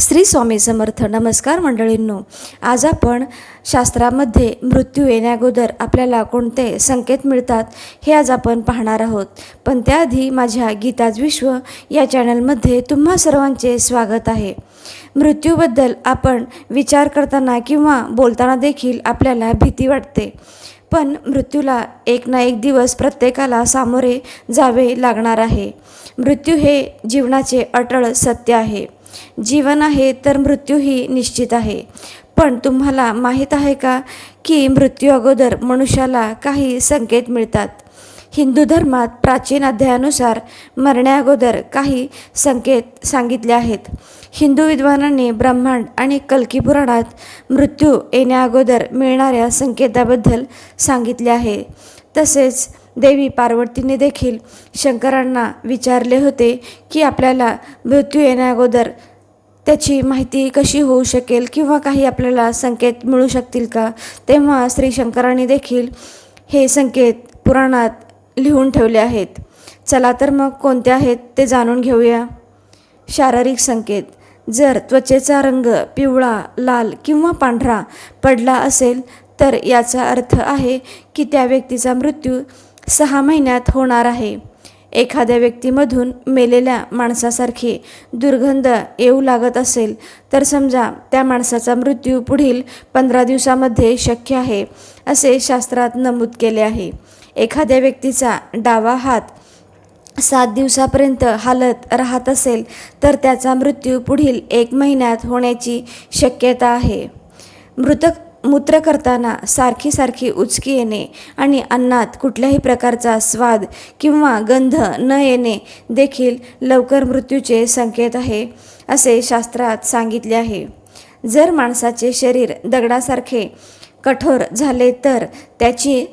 श्री स्वामी समर्थ. नमस्कार मंडळींनो. आज आपण शास्त्रामध्ये मृत्यू येण्याअगोदर आपल्याला कोणते संकेत मिळतात हे आज आपण पाहणार आहोत. पण त्याआधी माझ्या गीताज विश्व या चॅनलमध्ये तुम्हा सर्वांचे स्वागत आहे. मृत्यूबद्दल आपण विचार करताना किंवा बोलताना देखील आपल्याला भीती वाटते. पण मृत्यूला एक ना एक दिवस प्रत्येकाला सामोरे जावे लागणार आहे. मृत्यू हे जीवनाचे अटळ सत्य आहे. जीवन आहे तर मृत्यूही निश्चित आहे. पण तुम्हाला माहीत आहे का की मृत्यू अगोदर मनुष्याला काही संकेत मिळतात? हिंदू धर्मात प्राचीन अध्यायानुसार मरण्याअगोदर काही संकेत सांगितले आहेत. हिंदू विद्वानांनी ब्रह्मांड आणि कल्की पुराणात मृत्यू येण्याअगोदर मिळणाऱ्या संकेताबद्दल सांगितले आहे. तसेच देवी पार्वतीने देखील शंकरांना विचारले होते की आपल्याला मृत्यू येण्याअगोदर त्याची माहिती कशी होऊ शकेल किंवा काही आपल्याला संकेत मिळू शकतील का? तेव्हा श्री शंकरांनी देखील हे संकेत पुराणात लिहून ठेवले आहेत. चला तर मग कोणते आहेत ते जाणून घेऊया. शारीरिक संकेत. जर त्वचेचा रंग पिवळा लाल किंवा पांढरा पडला असेल तर याचा अर्थ आहे की त्या व्यक्तीचा मृत्यू सहा महिन्यात होणार आहे. एखाद्या व्यक्तीमधून मेलेल्या माणसासारखी दुर्गंध येऊ लागत असेल तर समजा त्या माणसाचा मृत्यू पुढील पंधरा दिवसामध्ये शक्य आहे असे शास्त्रात नमूद केले आहे. एखाद्या व्यक्तीचा डावा हात सात दिवसापर्यंत हालत राहत असेल तर त्याचा मृत्यू पुढील एक महिन्यात होण्याची शक्यता आहे. मृतक मूत्र करताना सारखी सारखी उचकी येणे आणि अन्नात कुठल्याही प्रकारचा स्वाद किंवा गंध न येणे देखील लवकर मृत्यूचे संकेत आहे असे शास्त्रात सांगितले आहे. जर माणसाचे शरीर दगडासारखे कठोर झाले तर त्याची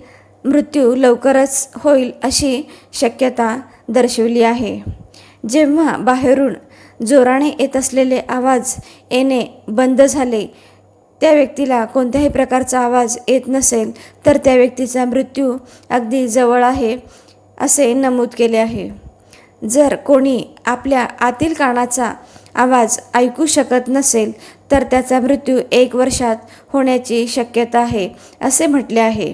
मृत्यू लवकरच होईल अशी शक्यता दर्शवली आहे. जेव्हा बाहेरून जोराने येत असलेले आवाज येणे बंद झाले त्या व्यक्तीला कोणत्याही प्रकारचा आवाज येत नसेल तर त्या व्यक्तीचा मृत्यू अगदी जवळ आहे असे नमूद केले आहे. जर कोणी आपल्या आतील कानाचा आवाज ऐकू शकत नसेल तर त्याचा मृत्यू एक वर्षात होण्याची शक्यता आहे असे म्हटले आहे.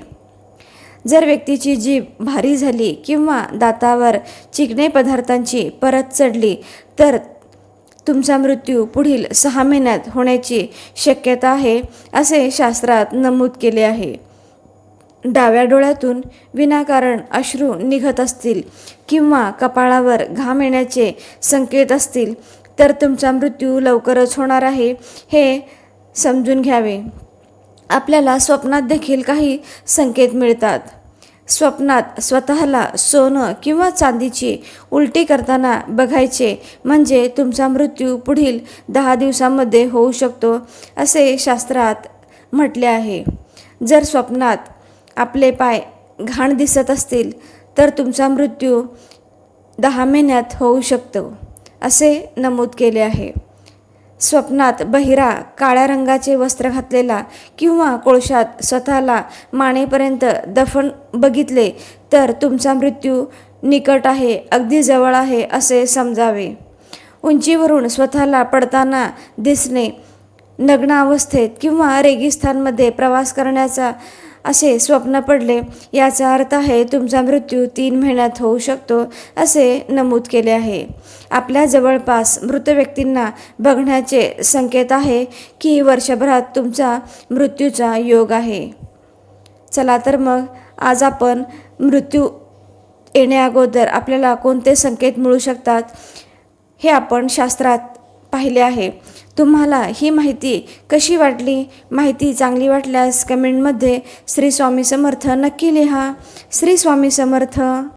जर व्यक्तीची जीभ भारी झाली किंवा दातावर चिकणे पदार्थांची परत चढली तर तुमचा मृत्यू पुढील सहा महिन्यात होण्याची शक्यता आहे असे शास्त्रात नमूद केले आहे. डाव्या डोळ्यातून विनाकारण अश्रू निघत असतील किंवा कपाळावर घाम येण्याचे संकेत असतील तर तुमचा मृत्यू लवकरच होणार आहे हे समजून घ्यावे. आपल्याला स्वप्नात देखील काही संकेत मिळतात. स्वप्नात स्वतःला सोनं किंवा चांदीची उलटी करताना बघायचे म्हणजे तुमचा मृत्यू पुढील दहा दिवसांमध्ये होऊ शकतो असे शास्त्रात म्हटले आहे. जर स्वप्नात आपले पाय घाण दिसत असतील तर तुमचा मृत्यू दहा महिन्यात होऊ शकतो असे नमूद केले आहे. स्वप्नात बहिरा काळ्या रंगाचे वस्त्र घातलेला किंवा कोळशात स्वतःला मानेपर्यंत दफन बघितले तर तुमचा मृत्यू निकट आहे अगदी जवळ आहे असे समजावे. उंचीवरून स्वतःला पडताना दिसणे नग्न अवस्थेत किंवा रेगिस्तानमध्ये प्रवास करण्याचा असे स्वप्न पडले. याचा अर्थ आहे तुमचा मृत्यू तीन महिन्यात होऊ शकतो असे नमूद केले आहे. आपल्या जवळपास मृत व्यक्तींना बघण्याचे संकेत आहे की वर्षभरात तुमचा मृत्यूचा योग आहे. चला तर मग आज आपण मृत्यू येण्याअगोदर आपल्याला कोणते संकेत मिळू शकतात हे आपण शास्त्रात पाहिले आहे. तुम्हाला ही माहिती कशी वाटली? माहिती चांगली वाटल्यास कमेंटमध्ये श्री स्वामी समर्थ नक्की लिहा. श्री स्वामी समर्थ.